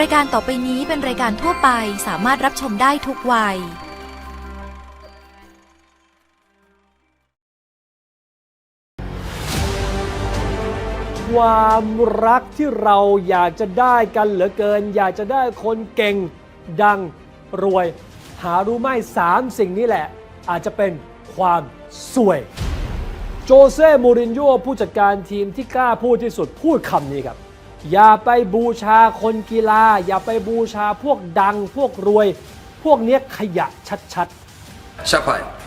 รายการต่อไปนี้เป็นรายการทั่วไปสามารถรับชมได้ทุกวัย ความรักที่เราอยากจะได้กันเหลือเกิน อยากจะได้คนเก่ง ดังรวย หารู้ไหมสามสิ่งนี้แหละ อาจจะเป็นความสวย โจเซ่มูรินโญ่ผู้จัดการทีมที่กล้าพูดที่สุดพูดคำนี้ครับ อย่าไปบูชาคนกีฬา อย่าไปบูชาพวกดังพวกรวย พวกเนี้ยขยะชัดๆ下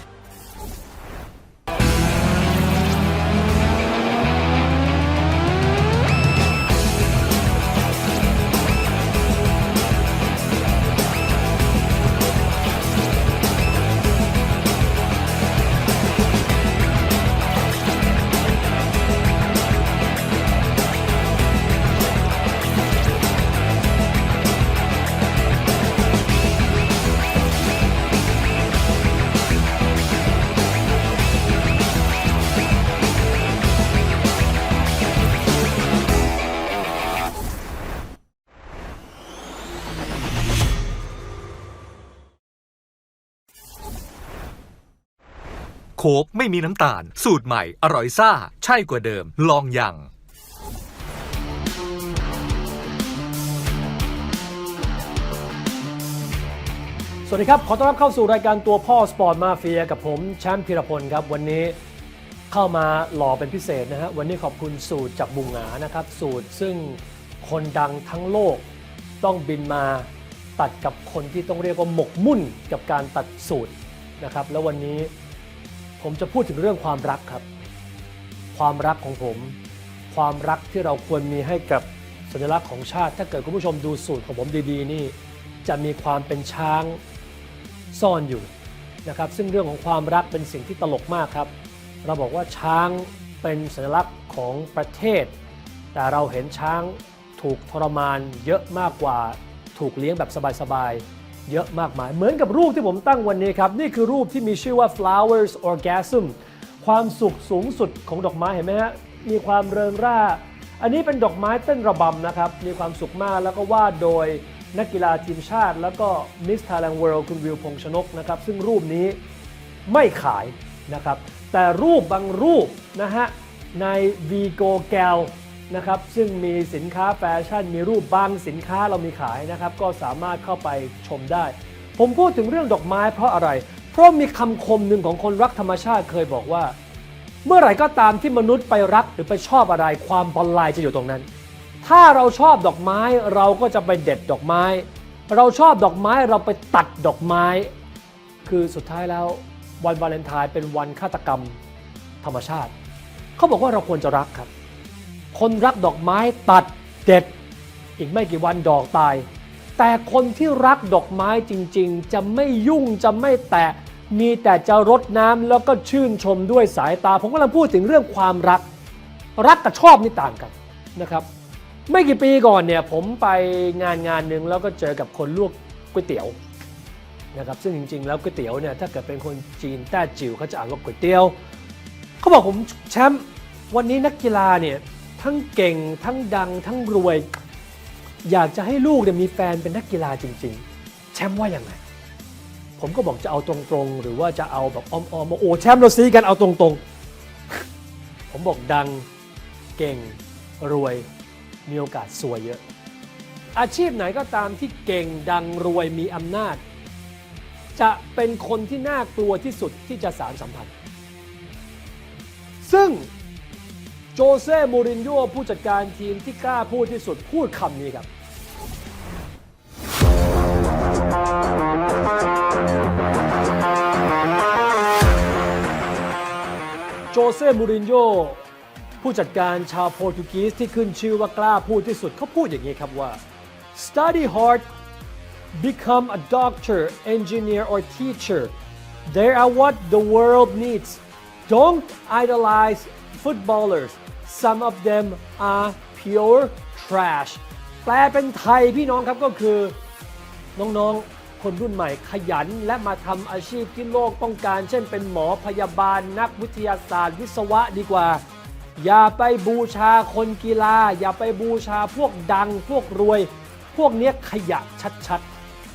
ค้กไม่มีน้ำตาล สูตรใหม่อร่อยซ่า ใช่กว่าเดิม ลองยังสวัสดีครับ ขอต้อนรับเข้าสู่รายการตัวพ่อสปอร์ตมาเฟียกับผมแชมป์พิรพลครับ วันนี้เข้ามาหล่อเป็นพิเศษนะฮะ วันนี้ขอบคุณสูตรจากบุงหงานะครับ สูตรซึ่งคนดังทั้งโลกต้องบินมาตัดกับคนที่ต้องเรียกว่าหมกมุ่นกับการตัดสูตรนะครับ แล้ววันนี้ ผมจะพูดถึงเรื่องความรักครับ ความรักของผม ความรักที่เราควรมีให้กับสัญลักษณ์ของชาติ ถ้าเกิดคุณผู้ชมดูสูตรของผมดีๆ นี่ จะมีความเป็นช้างซ่อนอยู่นะครับ ซึ่งเรื่องของความรักเป็นสิ่งที่ตลกมากครับ เราบอกว่าช้างเป็นสัญลักษณ์ของประเทศ แต่เราเห็นช้างถูกทรมานเยอะมากกว่าถูกเลี้ยงแบบสบายๆ เยอะมากมาย เหมือนกับรูปที่ผมตั้งวันนี้ครับ นี่คือรูปที่มีชื่อว่า flowers orgasm ความสุขสูงสุดของดอกไม้เห็นไหมฮะ มีความเริงร่า อันนี้เป็นดอกไม้เต้นระบำนะครับ มีความสุขมากแล้วก็วาดโดยนักกีฬาทีมชาติ แล้วก็มิส t ท i แลนด์เวิลด์คุณวิวพงษ์ชนกนะครับ ซึ่งรูปนี้ไม่ขายนะครับ แต่รูปบางรูปนะฮะใน Vigo Gal นะครับซึ่งมีสินค้าแฟชั่น มีรูปบางสินค้าเรามีขายนะครับ ก็สามารถเข้าไปชมได้ ผมพูดถึงเรื่องดอกไม้เพราะอะไร เพราะมีคำคมหนึ่งของคนรักธรรมชาติเคยบอกว่า เมื่อไหร่ก็ตามที่มนุษย์ไปรักหรือไปชอบอะไรความบอลลายจะอยู่ตรงนั้น ถ้าเราชอบดอกไม้เราก็จะไปเด็ดดอกไม้ เราชอบดอกไม้เราไปตัดดอกไม้ คือสุดท้ายแล้ววันวาเลนไทน์เป็นวันฆาตกรรม ธรรมชาติ เขาบอกว่าเราควรจะรักครับ คนรักดอกไม้ตัดเด็ด อีกไม่กี่วันดอกตาย แต่คนที่รักดอกไม้จริงๆ จะไม่ยุ่งจะไม่แตะ มีแต่จะรดน้ำแล้วก็ชื่นชมด้วยสายตา ผมกำลังพูดถึงเรื่องความรัก รักกับชอบนี่ต่างกันนะครับ ไม่กี่ปีก่อนเนี่ยผมไปงานงานหนึ่งแล้วก็เจอกับคนลวกก๋วยเตี๋ยวนะครับซึ่งจริงๆ แล้วก๋วยเตี๋ยวเนี่ยถ้าเกิดเป็นคนจีนแต้จิ๋วเขาจะอ่านว่าก๋วยเตี๋ยวเขาบอกผมแชมป์วันนี้นักกีฬาเนี่ย ทั้งเก่ง ทั้งดัง ทั้งรวย อยากจะให้ลูกเนี่ยมีแฟนเป็นนักกีฬาจริง ๆ แชมป์ว่าอย่างไรผมก็บอกจะเอาตรงๆ หรือว่าจะเอาแบบอ้อมๆมาโอ้แชมป์เราซีกันเอาตรงๆ ผมบอกดังเก่งรวยมีโอกาสสวยเยอะ อาชีพไหนก็ตามที่เก่งดังรวยมีอำนาจ จะเป็นคนที่น่ากลัวที่สุดที่จะสารสัมพันธ์ ซึ่ง โจเซ่มูรินโญ่ผู้จัดการทีมที่กล้าพูดที่สุดพูดคำนี้ครับ โจเซ่มูรินโญ่ผู้จัดการชาวโปรตุเกสที่ขึ้นชื่อว่ากล้าพูดที่สุดเขาพูดอย่างนี้ครับว่า study hard become a doctor engineer or teacher they are what the world needs don't idolize footballers some of them are pure trash แปลเป็นไทยพี่น้องครับก็คือ น้องๆ คนรุ่นใหม่ขยันและมาทำอาชีพที่โลกต้องการ เช่นเป็นหมอพยาบาลนักวิทยาศาสตร์ วิศวะดีกว่า อย่าไปบูชาคนกีฬา อย่าไปบูชาพวกดังพวกรวย พวกเนี้ยขยะชัด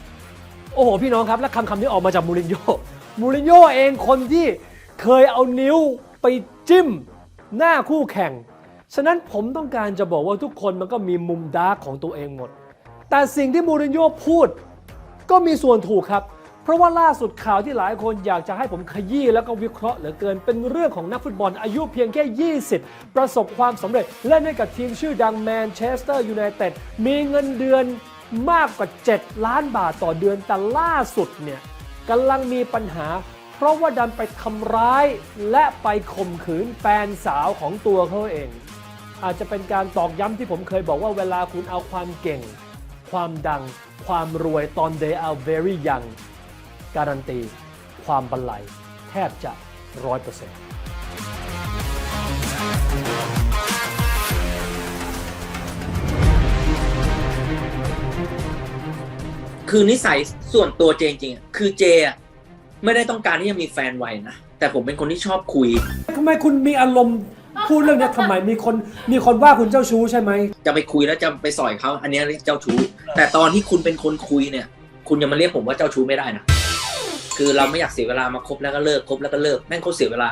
ๆ โอ้โห พี่น้องครับ และคำคำนี้ออกมาจากมูรินโญ่มูรินโญ่เองคนที่เคยเอานิ้วไปจิ้ม หน้าคู่แข่ง ฉะนั้นผมต้องการจะบอกว่าทุกคนมันก็มีมุมดาร์กของตัวเองหมด แต่สิ่งที่มูรินโญ่พูด ก็มีส่วนถูกครับ เพราะว่าล่าสุดข่าวที่หลายคนอยากจะให้ผมขยี้แล้วก็วิเคราะห์เหลือเกิน เป็นเรื่องของนักฟุตบอลอายุเพียงแค่ 20 ประสบความสำเร็จเล่นให้กับทีมชื่อดังแมนเชสเตอร์ยูไนเต็ดมีเงินเดือนมากกว่า 7 ล้านบาทต่อเดือนแต่ล่าสุดเนี่ยกำลังมีปัญหา ราะว่าดันไปทำร้ายและไปข่มขืนแฟนสาวของตัวเขาเอง อาจจะเป็นการตอกย้ำที่ผมเคยบอกว่าเวลาคุณเอาความเก่ง ความดัง ความรวยตอน they are very young การันตี ความบันไลแทบจะร้อยเปอร์เซ็นต์คือนิสัยส่วนตัวเจจริงๆ คือเจอะ ไม่ได้ต้องการที่จะมีแฟนไวนะ แต่ผมเป็นคนที่ชอบคุย ทำไมคุณมีอารมณ์พูดเรื่องเนี้ยทำไมมีคนมีคนว่าคุณเจ้าชู้ใช่ไหมจะไปคุยแล้วจะไปสอยเขาอันเนี้ยเรียกเจ้าชู้ แต่ตอนที่คุณเป็นคนคุยเนี่ย คุณยังมาเรียกผมว่าเจ้าชู้ไม่ได้นะ คือเราไม่อยากเสียเวลามาคบแล้วก็เลิกคบแล้วก็เลิกแม่งโคตรเสียเวลา